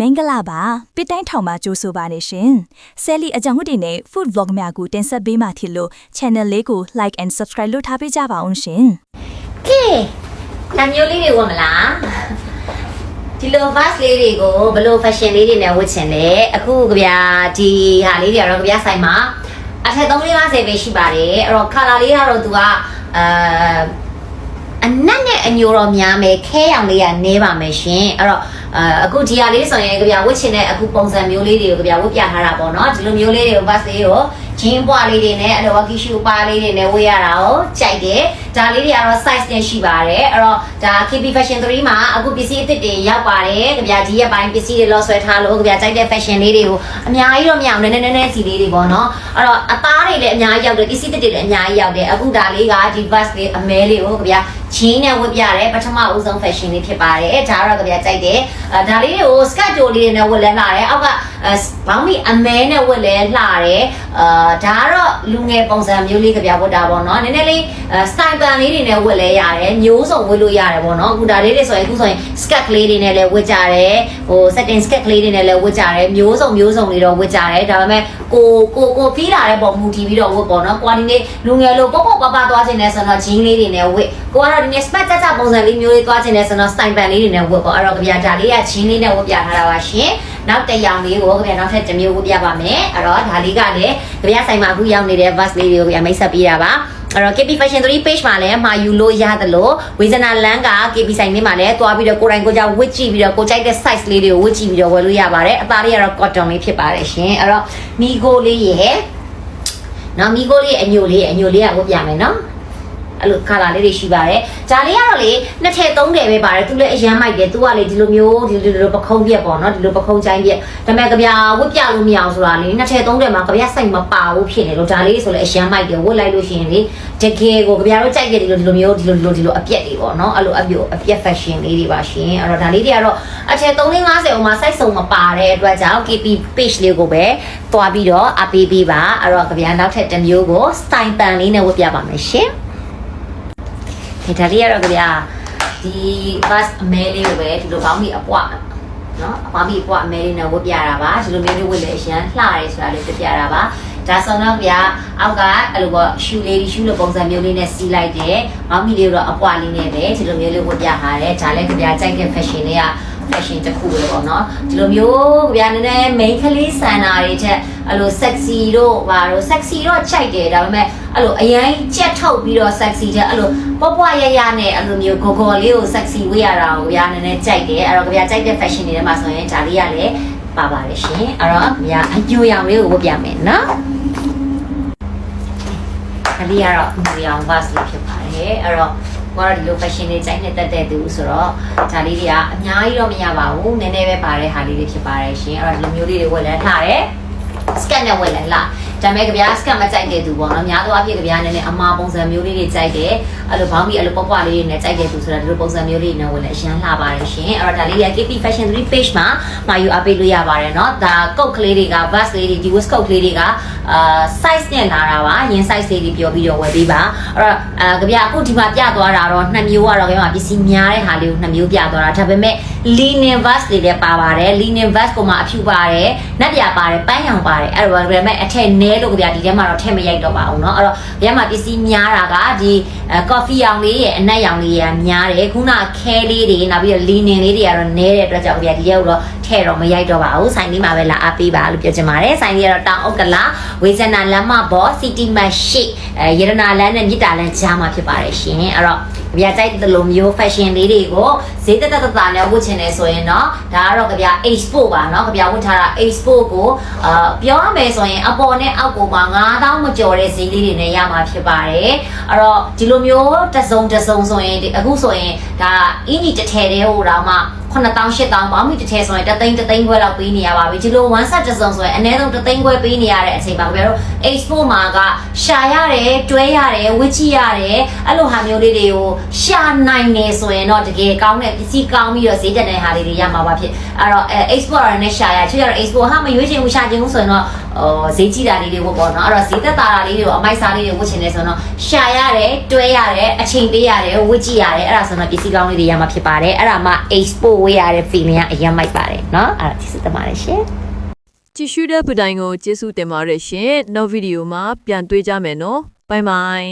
မင်္ဂလာပါပစ်တိုင်းထောင်မှာကြိုးဆိုပါနေရှင်ဆယ်လီအကြောင်းဟုတ်တွေနဲ့ food vlog များကိုတင်ဆက်ပေးမှဖြစ်လို့ channel လေးကို like and subscribe လုပ်ထားပေးကြပါအောင်ရှင်ကဲတမျိုးလေးတွေဝတ်မလားဒီလို vest လေးတွေကိုဘယ်လို fashion လေးတွေနဲ့ဝတ်ချင်လဲအခုကြဗျာဒီဟာလေးတွေကတော့ကြဗျာဆိုင်မှာအထက်350ပဲရှိပါတယ်အဲ့တော့ color လေးကတော့သူကအာ အနက်နဲ့အညိုတော့များမယ်ခဲရောင်လေးကနေပါမယ်ရှင်အဲ့တော့အာအခုဒီဟာလေးဆိုရင်ကြဗျာဝတ်ချင်တဲ့အခုပုံစံမျိုးလေးတွေကိုကြဗျာဝတ်ပြထားတာပေါ့နော်ဒီလိုမျိုးလေးတွေကို vest လေးကိုဂျင်းပွားလေးတွေနဲ့အဲ့လို waki shoe ပါလေးတွေနဲ့ဝတ်ရတာကိုကြိုက်တယ် ဒါလေးတွေကတော့ size နဲ့ရှိပါတယ်အဲ့တော့ဒါ KB Fashion 3မှာအခုပစ္စည်းအသစ်တွေရောက်ပါတယ်ကြဗျာဒီရက်ပိုင်းပစ္စည်းတွေလောဆွဲထားလို့ကြဗျာကြိုက်တဲ့ fashion လေးတွေကိုအများကြီးတော့မရအောင်နည်းနည်းနည်းနည်းစီလေးတွေပေါ့နော်အဲ့တော့အသားတွေလည်းအများကြီးရောက်တယ်ပစ္စည်းသစ်တွေလည်းအများကြီးရောက်တယ်အခုဒါလေးကဒီ vest လေးအမဲလေးကိုကြဗျာဂျင်းနဲ့ဝတ်ပြတယ်ပထမဦးဆုံး fashion လေးဖြစ်ပါတယ်ဒါကတော့ကြဗျာကြိုက်တယ်အဲဒါလေးတွေကို skirt တိုလေးတွေနဲ့ဝတ်လဲလာတယ်အောက်ကဘောင်းမီအမဲနဲ့ဝတ်လဲလာတယ်အာဒါကတော့လူငယ်ပုံစံမျိုးလေးကြဗျာဝတ်တာပေါ့နော်နည်းနည်းလေး style ပန်လေးတွေနဲ့ဝတ်လဲရတယ်မျိုးစုံဝတ်လို့ရတယ်ပေါ့နော်အခုဒါလေးတွေဆိုရင်အခုဆိုရင် skirt ကလေးတွေနဲ့လည်းဝတ်ကြတယ်ဟို setting skirt ကလေးတွေနဲ့လည်းဝတ်ကြတယ်မျိုးစုံမျိုးစုံတွေတော့ဝတ်ကြတယ်ဒါပေမဲ့ကိုကိုကိုဖီးလာတဲ့ပုံမူတည်ပြီးတော့ဝတ်ပေါ့နော်ကွာဒီနေ့လူငယ်လို့ပေါ့ပေါ့ပပသွားခြင်းနဲ့ဆိုတော့ jean လေးတွေနဲ့ဝတ်ကိုကတော့ဒီနေ့ smart ကြကြပုံစံလေးမျိုးလေးသွားခြင်းနဲ့ဆိုတော့ style ပန်လေးတွေနဲ့ဝတ်ပေါ့အဲ့တော့ကြဗျာဒါလေးက jean လေးနဲ့ဝတ်ပြထားတာပါရှင်နောက်တစ်ရောင်လေးကိုကြဗျာနောက်ထပ်တစ်မျိုးဝတ်ပြပါမယ်အဲ့တော့ဒါလေးကလည်းကြဗျာဆိုင်မှာအခုရောက်နေတဲ့ vest လေးတွေကိုကြဗျာမိတ်ဆက်ပေးတာပါ အဲ့တော့ KP Fashion 3 page မှာလည်းမှာယူလို့ရတယ်လို့ဝေဇနာလန်းက KP ဆိုင်လေးမှာလည်းတွားပြီးတော့ကိုယ်တိုင်ကိုယ်ကြောင့်ဝတ်ကြည့်ပြီးတော့ကိုကြိုက်တဲ့ size လေးတွေကိုဝတ်ကြည့်ပြီးတော့ဝယ်လို့ရပါတယ်အသားလေးကတော့ cotton လေးဖြစ်ပါတယ်ရှင်အဲ့တော့မီကိုလေးရဲ့နော်မီကိုလေးအညိုလေးအညိုလေးကဝတ်ပြမယ်နော် အဲ့လို color လေးတွေရှိပါတယ်။ဂျာလေးကတော့လေနှစ်ထည့်သုံးထည့်ပဲပါတယ်။သူလည်းအရန်မိုက်တယ်။သူကလေဒီလိုမျိုးဒီလိုလိုပခုံးပြက်ပေါ့နော်။ဒီလိုပခုံးချိုင်းပြက်။ဒါပေမဲ့ကြပြဝတ်ပြလို့မရအောင်ဆိုတာလေနှစ်ထည့်သုံးထည့်မှာကြပြစိုက်မပါဘူးဖြစ်နေလို့ဂျာလေးဆိုလည်းအရန်မိုက်တယ်။ဝတ်လိုက်လို့ရှိရင်လေတကယ်ကိုကြပြတို့ကြိုက်တဲ့ဒီလိုဒီလိုမျိုးဒီလိုဒီလိုဒီလိုအပြက်တွေပေါ့နော်။အဲ့လိုအပြက်အပြက် fashion လေးတွေပါရှင်။အဲ့တော့ဒါလေးတွေကတော့အထည်350အောင်မှာစိုက်စုံမပါတဲ့အတွက်ကြောင့် KP page လေးကိုပဲတွားပြီးတော့အပေးပေးပါ။အဲ့တော့ကြပြနောက်ထပ်တစ်မျိုးကို style ပန်လေးနဲ့ဝတ်ပြပါမယ်ရှင်။ ဒီဒါလေးကတော့ကြဗျာဒီ bus အမဲလေးကိုပဲဒီလိုကောင်းပြီအပွားနော်အပွားပြီအပွားအမဲလေးနဲ့ဝတ်ပြတာပါဒီလိုမျိုးလေးဝတ်လေအရန်လှရဲဆိုတာလေးပြပြတာပါဒါဆိုတော့ဗျာအောက်ကအဲ့လိုပေါ့ရှူလေးရှူလိုပုံစံမျိုးလေးနဲ့စီးလိုက်တယ်။မောင်မီလေးတော့အပွားလေးနဲ့ပဲဒီလိုမျိုးလေးဝတ်ပြထားတယ်။ဒါလည်းကြဗျာကြိုက်တဲ့ fashion လေးက fashion တစ်ခုပဲပေါ့နော်ဒီလိုမျိုးဗျာနည်းနည်း main ကလေးစန္နာတွေချက်အဲ့လို sexy တို့ဘာတို့ sexy တော့ခြိုက်တယ်ဒါပေမဲ့အဲ့လိုအရင်ကြက်ထုတ်ပြီးတော့ sexy တဲ့အဲ့လိုပွားပွားရရနဲ့အဲ့လိုမျိုးဂေါ်ဂေါ်လေးကို sexy ဝေးရတာကိုဗျာနည်းနည်းကြိုက်တယ်အဲ့တော့ဗျာကြိုက်တဲ့ fashion တွေထဲမှာဆိုရင်ဒါလေးကလည်းပါပါတယ်ရှင်အဲ့တော့ဗျာအညိုရောင်လေးကိုဝတ်ပြမယ်နော်ဒါလေးကတော့အညိုရောင် vest လေးဖြစ်ပါတယ်အဲ့တော့ ကိုကတော့ဒီလို fashion တွေကြိုက်နေတတ်တဲ့သူဆိုတော့ဒါလေးတွေကအများကြီးတော့မရပါဘူးနည်းနည်းပဲပါတဲ့ဟာလေးတွေဖြစ်ပါတယ်ရှင်အဲ့တော့ဒီလိုမျိုးလေးတွေဝယ်လဲထားတယ် scan နဲ့ဝယ်လဲလာ ဒါပေမဲ့ကြပြားစကတ်မကြိုက်တဲ့သူပေါ့နော်များသောအားဖြင့်ကြပြားနည်းနည်းအမာပုံစံမျိုးလေးတွေကြိုက်တယ်အဲ့လိုဘောင်းပြီးအဲ့လိုပေါ့ပွားလေးတွေနဲ့ကြိုက်တဲ့သူဆိုတော့ဒီလိုပုံစံမျိုးလေးတွေနဲ့ဝင်လည်းအရန်လှပါတယ်ရှင်အဲ့တော့ဒါလေးတွေက KP Fashion 3 page မှာမာယူအပေးလို့ရပါတယ်နော်ဒါကုတ်ကလေးတွေက vest လေးတွေဒီ waist ကုတ်ကလေးတွေကအာ size နဲ့လာတာပါယင် size လေးတွေပြောပြီးတော့ဝယ်ပေးပါအဲ့တော့အာကြပြအခုဒီမှာပြသွားတာတော့နှစ်မျိုးကတော့ခင်ဗျာပစ္စည်းများတဲ့ဟာလေးကိုနှစ်မျိုးပြသွားတာဒါပေမဲ့ linen vest တွေလည်းပါပါတယ် linen vest ကိုမှအဖြူပါတယ်နက်ပြပါတယ်ပန်းရောင်ပါတယ်အဲ့တော့ဒါပေမဲ့အထက်နဲလို့ကြပြားဒီထဲမှာတော့ထည့်မရိုက်တော့ပါဘူးเนาะအဲ့တော့ဒီထဲမှာပစ္စည်းများတာကဒီ coffee ရောင်လေးရဲ့အနက်ရောင်လေးရဲ့များတယ်ခုနခဲလေးတွေနောက်ပြီးတော့ linen လေးတွေကတော့နဲတဲ့အတွက်ကြောင့်ကြပြားဒီထဲကိုတော့ထည့်တော့မရိုက်တော့ပါဘူးဆိုင်လေးမှာပဲလာအားပေးပါလို့ပြောချင်ပါတယ်ဆိုင်လေးကတော့တောင်ဥက္ကလာဝေဇနာလမ်းမဘောစီတီမတ်ရှိအဲရတနာလမ်းနဲ့မြစ်တာလမ်းကြားမှာဖြစ်ပါတယ်ရှင်အဲ့တော့ ကြပြားကြိုက်တဲ့လိုမျိုး fashion လေးတွေကိုဈေးတက်တက်တာနဲ့ဝတ်ချင်နေဆိုရင်တော့ဒါကတော့ကြပြား export ပါเนาะကြပြားဝတ်ထားတာ export ကိုအာပြောရမယ်ဆိုရင်အပေါ်နဲ့အောက်ကိုမှ9000မကျော်တဲ့ဈေးလေးတွေနဲ့ရမှာဖြစ်ပါတယ်အဲ့တော့ဒီလိုမျိုးတစ်စုံတစ်စုံဆိုရင်အခုဆိုရင်ဒါအင်ကြီးတစ်ထည်တည်းဟိုတော့မှ 9000 8000ပေါင်းပြီးတစ်ထည်ဆိုရင်တသိန်းတသိန်းခွဲလောက်ပေးနေရပါပြီဒီလို one set တစ်စုံဆိုရင်အနည်းဆုံးတသိန်းခွဲပေးနေရတဲ့အချိန်ပါခင်ဗျားတို့ export မှာကရှာရတယ်တွဲရတယ်ဝစ်ချီရတယ်အဲ့လိုဟာမျိုးလေးတွေကိုရှာနိုင်နေဆိုရင်တော့တကယ်ကောင်းတဲ့ပစ္စည်းကောင်းပြီးတော့ဈေးတက်တဲ့ဟာလေးတွေရမှာပါဖြစ်အဲ့တော့အဲ export ရနဲ့ရှာရချွတ်ရတော့ export ဟာမရွေးချင်ဘူးရှာချင်ဘူးဆိုရင်တော့ဟိုဈေးကြီးတာလေးတွေဝတ်ပေါ့နော်အဲ့တော့ဈေးသက်သာတာလေးတွေကိုအမိုက်စားလေးတွေဝတ်ချင်တယ်ဆိုတော့ရှာရတယ်တွဲရတယ်အချိန်ပေးရတယ်ဝတ်ကြည့်ရတယ်အဲ့ဒါဆိုတော့ပစ္စည်းကောင်းလေးတွေရမှာဖြစ်ပါတယ်အဲ့ဒါမှ export ဝေးရတဲ့ feeling ကအရင်မိုက်ပါတယ်နော်အဲ့ဒါကျေးဇူးတင်ပါတယ်ရှင်ကြည့်ရှုတဲ့ပတိုင်းကိုကျေးဇူးတင်ပါတယ်ရှင်နောက်ဗီဒီယိုမှာပြန်တွေ့ကြမယ်နော်ဘိုင်ဘိုင်